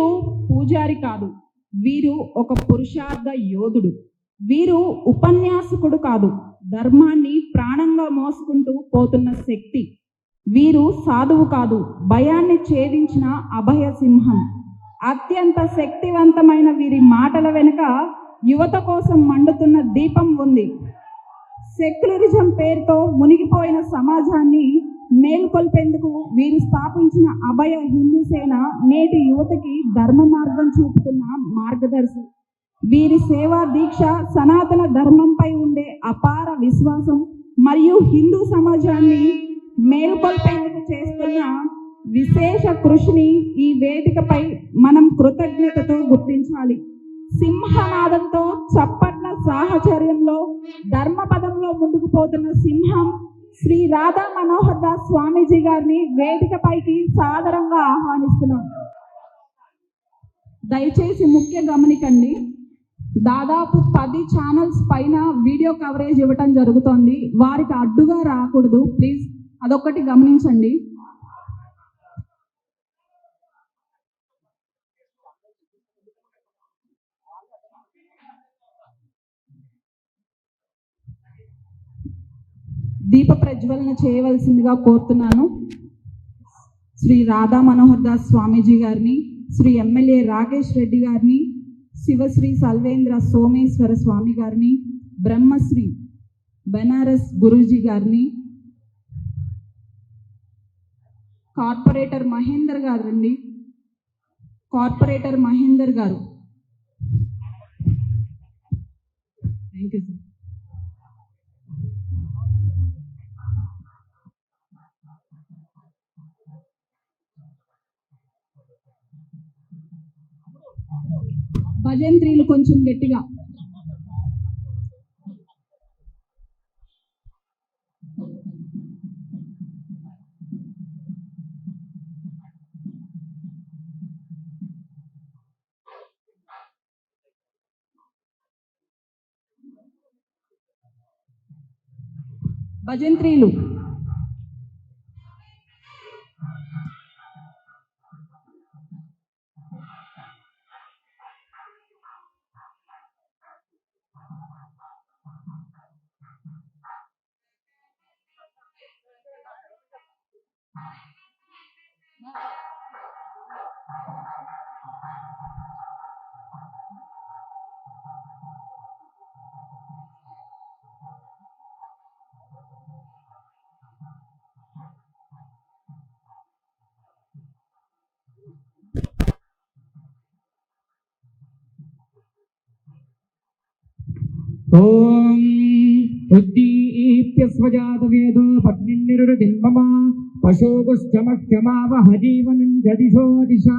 వీరు పూజారి కాదు. వీరు ఒక పురుషార్థ యోధుడు. వీరు ఉపన్యాసకుడు కాదు. ధర్మాన్ని ప్రాణంగా మోసుకుంటూ పోతున్న శక్తి. వీరు సాధువు కాదు. భయాన్ని ఛేదించిన అభయ సింహం అత్యంత శక్తివంతమైన వీరి మాటల వెనుక యువత కోసం మండుతున్న దీపం ఉంది. సెక్యులరిజం పేరుతో మునిగిపోయిన సమాజాన్ని మేల్కొల్పేందుకు వీరు స్థాపించిన అభయ హిందూ సేన నేటి యువతకి ధర్మ మార్గం చూపుతున్న మార్గదర్శి. వీరి సేవా దీక్ష సనాతన ధర్మంపై ఉండే అపార విశ్వాసం మరియు హిందూ సమాజాన్ని మేల్కొల్పేందుకు చేస్తున్న విశేష కృషిని ఈ వేదికపై మనం కృతజ్ఞతతో గుర్తించాలి. సింహనాదంతో చప్పట్ల సాహచర్యంలో ధర్మపదంలో ముందుకు పోతున్న సింహం శ్రీ రాధా మనోహర్ దాస్ స్వామీజీ గారిని వేదికపైకి సాదరంగా ఆహ్వానిస్తున్నాం. దయచేసి ముఖ్య గమనికండి. దాదాపు పది ఛానల్స్ పైన వీడియో కవరేజ్ ఇవ్వటం జరుగుతోంది. వారికి అడ్డుగా రాకూడదు. ప్లీజ్ అదొక్కటి గమనించండి. దీప ప్రజ్వలన చేయవలసిందిగా కోరుతున్నాను. శ్రీ రాధా మనోహర్ దాస్ స్వామీజీ గారిని శ్రీ ఎమ్మెల్యే రాకేష్ రెడ్డి గారిని శివశ్రీ సల్వేంద్ర సోమేశ్వర స్వామి గారిని బ్రహ్మశ్రీ బెనారస్ గురూజీ గారిని కార్పొరేటర్ మహేందర్ గారండి కార్పొరేటర్ మహేందర్ గారు. థ్యాంక్ యూ సార్ భజంత్రీలు కొంచెం గట్టిగా. భజంత్రీలు. ॐ उद्दीप्य स्वजातवेदो पत्निर्निरुदिन्मम पशोगुश्चमह्यमावह जीवनं जदिशो दिशा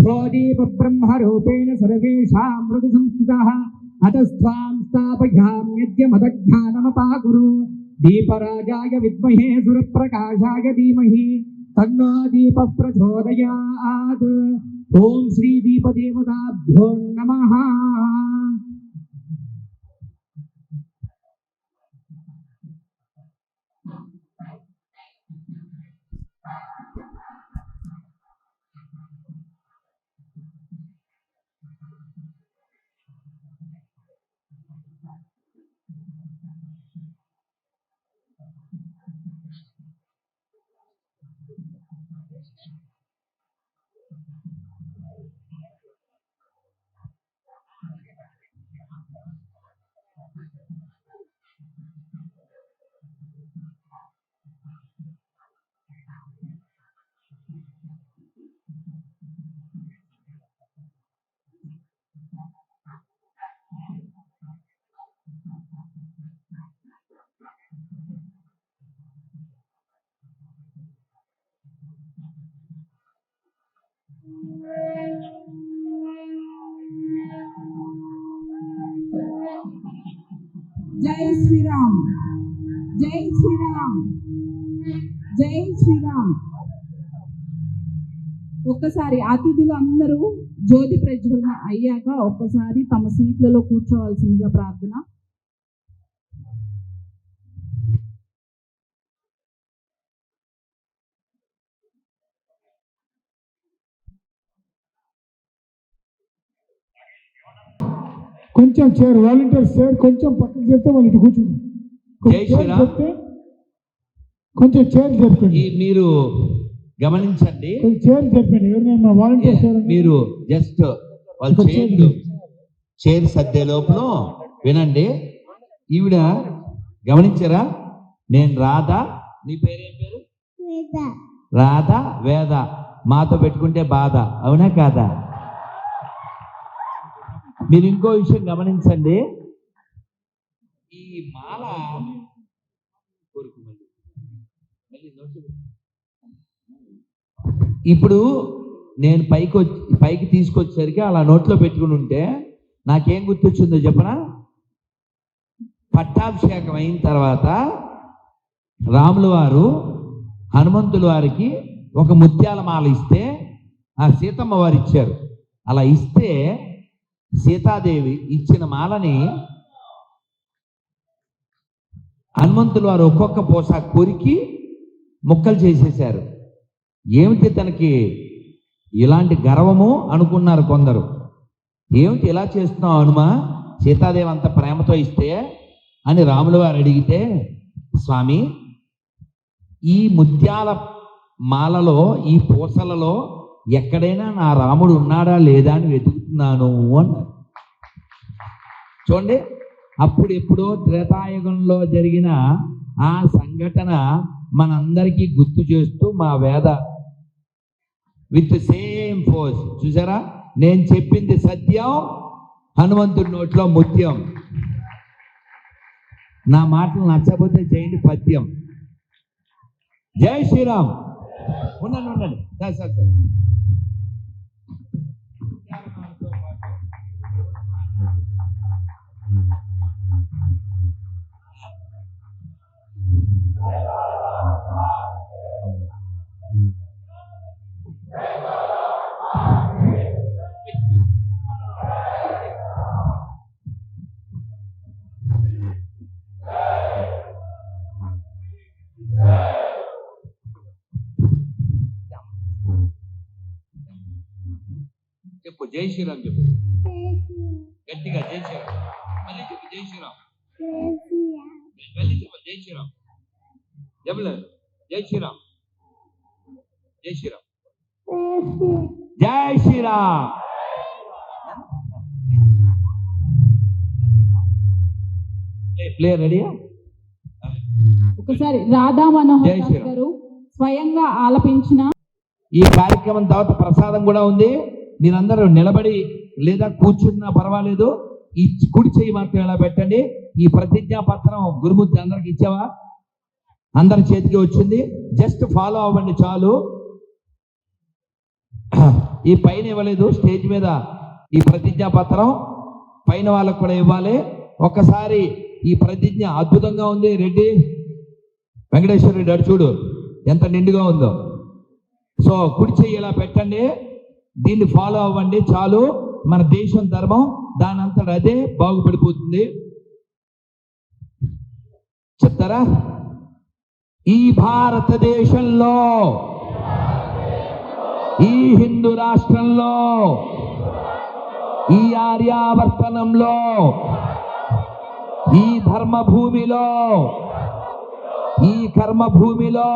स्वदीपब्रह्मरूपेण सर्वेषां मृदु संस्थितः अतस्त्वां स्थापयाम्यद्य मदज्ञानमपाकुरु दीपराजाय विद्महे सुरप्रकाशाय धीमहि तन्नो दीपः प्रचोदयात् ॐ श्रीदीपदेवताभ्यो नमः జై శ్రీరామ్. జై శ్రీరామ్. జై శ్రీరామ్. ఒక్కసారి అతిథులు అందరూ జ్యోతి ప్రజ్వలన అయ్యాక ఒక్కసారి తమ సీట్లలో కూర్చోవాల్సిందిగా ప్రార్థన. కొంచెం చేరు వాలంటీర్స్ చేరు కొంచెం పక్కన చెప్తే వాళ్ళు ఇటు కూర్చుంటారు కొంచెం చేరు శ్రీరామ్. చెప్తే కొంచెం చేరు చెప్పండి ఈ మీరు గమనించండి. కొంచెం చేరు చెప్పండి. ఎవరైనా మా వాలంటీర్స్ ఎవరైనా మీరు జస్ట్ వాళ్ళు. చైర్ సర్దే లోపల వినండి. ఈవిడ గమనించారా? నేను రాధ. నీ పేరేం పేరు? రాధ వేద. మాతో పెట్టుకుంటే బాధ. అవునా కాదా? మీరు ఇంకో విషయం గమనించండి. ఈ మాల కొరుకు ఇప్పుడు నేను పైకి వచ్చి పైకి తీసుకొచ్చేసరికి అలా నోట్లో పెట్టుకుని ఉంటే నాకేం గుర్తొచ్చిందో చెప్పనా? పట్టాభిషేకం అయిన తర్వాత రాముల వారు హనుమంతుల వారికి ఒక ముత్యాల మాల ఇస్తే ఆ సీతమ్మ వారు ఇచ్చారు. అలా ఇస్తే సీతాదేవి ఇచ్చిన మాలని హనుమంతులు వారు ఒక్కొక్క పోసా కొరికి ముక్కలు చేసేశారు. ఏమిటి తనకి ఇలాంటి గర్వము అనుకున్నారు కొందరు. ఏమిటి ఇలా చేస్తున్నావు హనుమ? సీతాదేవి అంత ప్రేమతో ఇస్తే అని రాములు వారు అడిగితే స్వామి ఈ ముత్యాల మాలలో ఈ పూసలలో ఎక్కడైనా నా రాముడు ఉన్నాడా లేదా అని వెతుకుతున్నాను అన్నారు చూడండి అప్పుడు ఎప్పుడో త్రేతాయుగంలో జరిగిన ఆ సంఘటన మనందరికీ గుర్తు చేస్తూ మా వేద విత్ సేమ్ ఫోర్స్ చూసారా? నేను చెప్పింది సత్యం హనుమంతుడి నోట్లో ముత్యం. నా మాటలు నచ్చకపోతే చేయండి పద్యం. జై శ్రీరామ్. ఉండండి ఉండండి. Sir sir sir. చెప్పు జై శ్రీరామ్ చెప్పు. గట్టిగా జై శ్రీరామ్. మళ్ళీ చెప్పు జై శ్రీరామ్ మళ్ళీ చెప్పు జై శ్రీరామ్ చెప్పలే జై శ్రీరామ్ జై శ్రీరామ్ జై శ్రీరామ్ ప్లే రెడీయా ఒకసారి రాధా మనోహర్ జై దాస్ శ్రీరామ్. గారు స్వయంగా ఆలపించిన ఈ కార్యక్రమం తర్వాత ప్రసాదం కూడా ఉంది. మీరందరూ నిలబడి లేదా కూర్చున్నా పర్వాలేదు. ఈ కుడి చెయ్యి మాత్రం ఇలా పెట్టండి. ఈ ప్రతిజ్ఞా పత్రం గురుమూర్తి అందరికి ఇచ్చావా? అందరి చేతికి వచ్చింది. జస్ట్ ఫాలో అవ్వండి చాలు. ఈ పైన ఇవ్వలేదు. స్టేజ్ మీద ఈ ప్రతిజ్ఞా పత్రం పైన వాళ్ళకు కూడా ఇవ్వాలి. ఒక్కసారి ఈ ప్రతిజ్ఞ అద్భుతంగా ఉంది. రెడ్డి వెంకటేశ్వర రెడ్డి అడు చూడు ఎంత నిండుగా ఉందో. సో కుడి చెయ్యి ఇలా పెట్టండి. దీన్ని ఫాలో అవ్వండి చాలు. మన దేశం ధర్మం దాని అదే బాగుపడిపోతుంది. చెప్తారా? ఈ భారతదేశంలో ఈ హిందూ రాష్ట్రంలో ఈ ఆర్యావర్తనంలో ఈ ధర్మభూమిలో ఈ కర్మ భూమిలో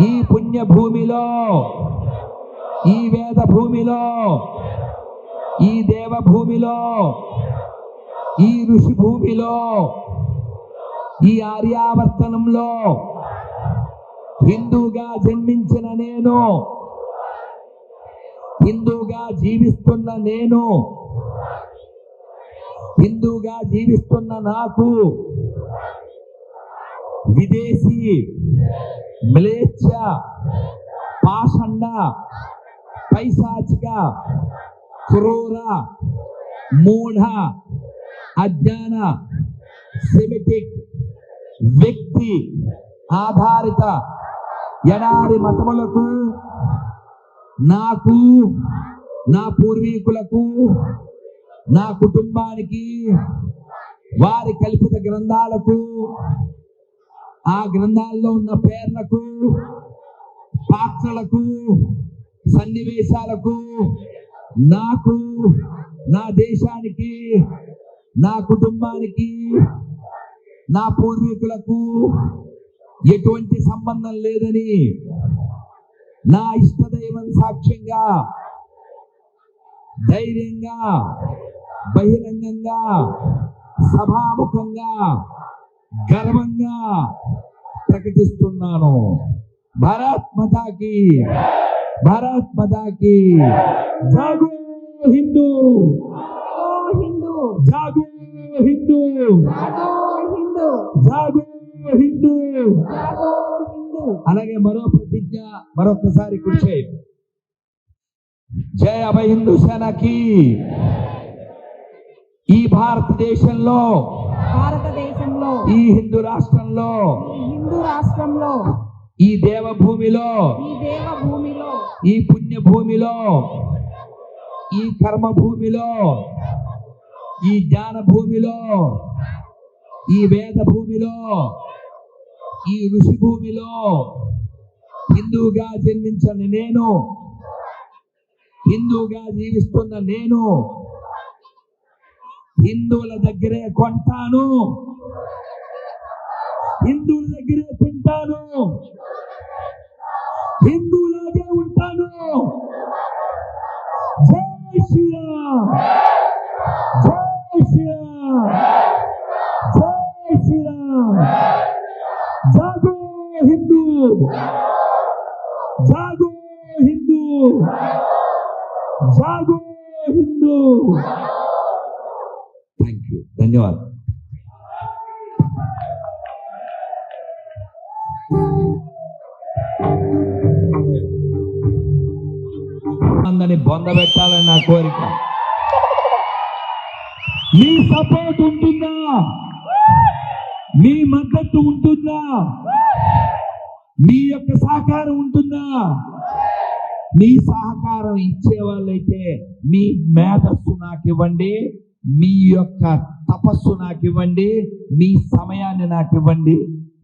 ఈ పుణ్యభూమిలో ఈ వేద భూమిలో ఈ దేవభూమిలో ఈ ఋషి భూమిలో ఈ ఆర్యావర్తనంలో హిందూగా జన్మించిన నేను హిందూగా జీవిస్తున్న నేను హిందూగా జీవిస్తున్న నాకు విదేశీ మ్లేచ్ఛ పాషండ పైశాచిక క్రూర మూఢ అజ్ఞాన సెమిటిక్ వ్యక్తి ఆధారిత ఎడారి మతములకు నాకు నా పూర్వీకులకు నా కుటుంబానికి వారి కల్పిత గ్రంథాలకు ఆ గ్రంథాల్లో ఉన్న పేర్లకు పాత్రలకు సన్నివేశాలకు నాకు నా దేశానికి నా కుటుంబానికి నా పూర్వీకులకు ఎటువంటి సంబంధం లేదని నా ఇష్టదైవం సాక్ష్యంగా ధైర్యంగా బహిరంగంగా సభాముఖంగా గర్వంగా ప్రకటిస్తున్నాను. భారత్ మతాకి భారత్ మతాకి. జాగో హిందూ! హిందూ! జాగో హిందూ! హిందూ. జాగో హిందూ. జాగో హిందూ. అలాగే మరో ప్రతిజ్ఞ మరొకసారి కృషి జయ అభయ హిందూ సేనకి. ఈ భారతదేశంలో భారతదేశంలో ఈ హిందూ రాష్ట్రంలో ఈ హిందూ రాష్ట్రంలో ఈ దేవభూమిలో ఈ దేవభూమిలో ఈ పుణ్యభూమిలో ఈ కర్మ భూమిలో ఈ జ్ఞాన భూమిలో ఈ వేద భూమిలో ఈ ఋషి భూమిలో హిందువుగా జన్మించిన నేను హిందువుగా జీవిస్తున్న నేను హిందువుల దగ్గరే కొంటాను హిందువుల దగ్గరే తింటాను హిందూ ధన్యవాదాలు. అందరినీ బొంద పెట్టాలని నా కోరిక. మీ సపోర్ట్ ఉంటుందా? మీ మద్దతు ఉంటుందా? మీ యొక్క సహకారం ఉంటుందా? మీ సహకారం ఇచ్చే వాళ్ళైతే మీ మేధస్సు నాకు ఇవ్వండి మీ యొక్క తపస్సు నాకు ఇవ్వండి మీ సమయాన్ని నాకు ఇవ్వండి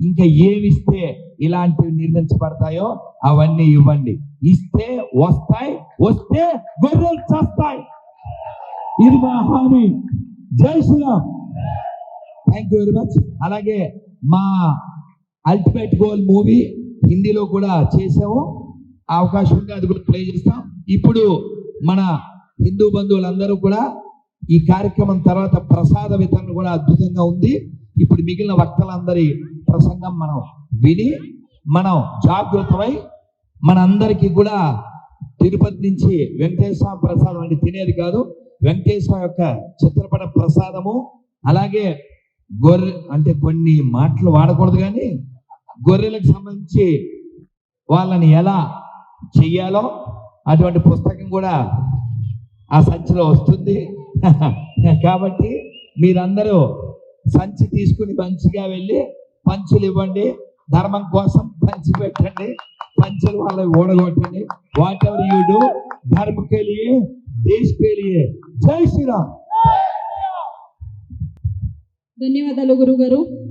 ఇంకా ఏమిస్తే ఇలాంటివి నిర్మించబడతాయో అవన్నీ ఇవ్వండి. ఇస్తే వస్తాయి వస్తే గొర్రెలు చేస్తాయి. ఇది మా హామీ. జై Shri Ram. Thank you very much అలాగే మా అల్టిమేట్ గోల్ మూవీ హిందీలో కూడా చేసాము అవకాశం ఉంటే అది కూడా ప్లే చేస్తాం. ఇప్పుడు మన హిందూ బంధువులందరూ కూడా ఈ కార్యక్రమం తర్వాత ప్రసాద వితరణ కూడా అద్భుతంగా ఉంది. ఇప్పుడు మిగిలిన వక్తలందరి ప్రసంగం మనం విని మనం జాగృతమై మనందరికీ కూడా తిరుపతి నుంచి వెంకటేశ్వర ప్రసాదం అంటే తినేది కాదు. వెంకటేశ్వర యొక్క చిత్రపట ప్రసాదము అలాగే గొర్రె అంటే కొన్ని మాటలు వాడకూడదు కానీ గొర్రెలకు సంబంధించి వాళ్ళని ఎలా చెయ్యాలో అటువంటి పుస్తకం కూడా ఆ సంచిలో వస్తుంది. కాబట్టి మీరందరూ సంచి తీసుకుని మంచిగా వెళ్ళి పంచులు ఇవ్వండి. ధర్మం కోసం పంచి పెట్టండి. పంచులు వాళ్ళకి ఓడగొట్టండి. వాట్ ఎవర్ యూ డూ ధర్మ జై శ్రీరామ్. ధన్యవాదాలు గురుగారు.